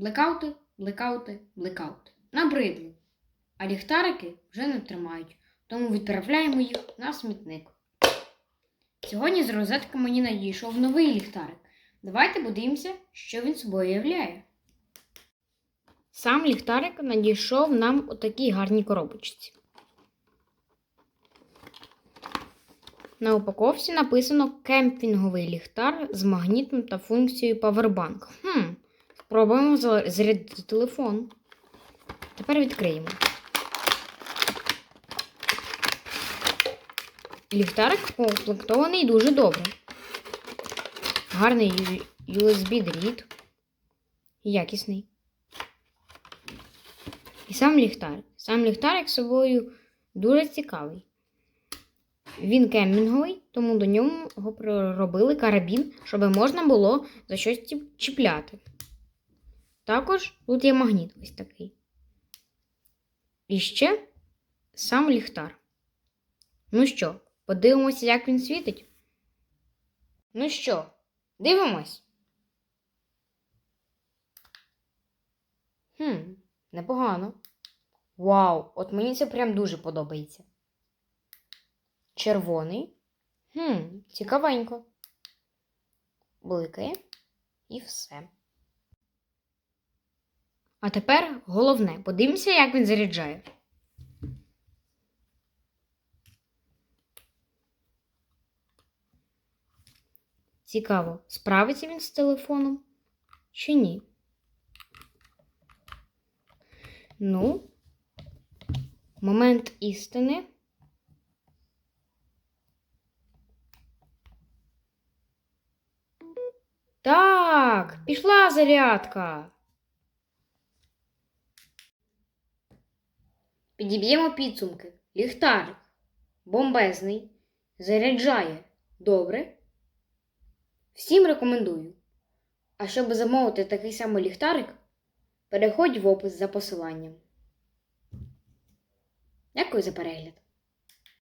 Блекаути, блекаути, блекаути. Набридли. А ліхтарики вже не тримають, тому відправляємо їх на смітник. Сьогодні з розетки мені надійшов новий ліхтарик. Давайте подивимося, що він собою являє. Сам ліхтарик надійшов нам у такій гарній коробочці. На упаковці написано кемпінговий ліхтар з магнітом та функцією Powerbank. Хм, спробуємо за- зарядити телефон. Тепер відкриємо. Ліхтарик укомплектований дуже добре. Гарний USB-дріт. Якісний. І сам ліхтарик. Сам ліхтарик собою дуже цікавий. Він кемпінговий, тому до нього проробили карабін, щоб можна було за щось чіпляти. Також тут є магніт ось такий. І ще сам ліхтар. Ну що, подивимося, як він світить? Ну що, дивимось? Хм, непогано. Вау, от мені це прям дуже подобається. Червоний. Хм, цікавенько. Бликає і все. А тепер головне, подивимося, як він заряджає. Цікаво, справиться він з телефоном чи ні? Ну, момент істини. Так, пішла зарядка. Підіб'ємо підсумки. Ліхтарик. Бомбезний. Заряджає. Добре. Всім рекомендую. А щоб замовити такий самий ліхтарик, переходь в опис за посиланням. Дякую за перегляд.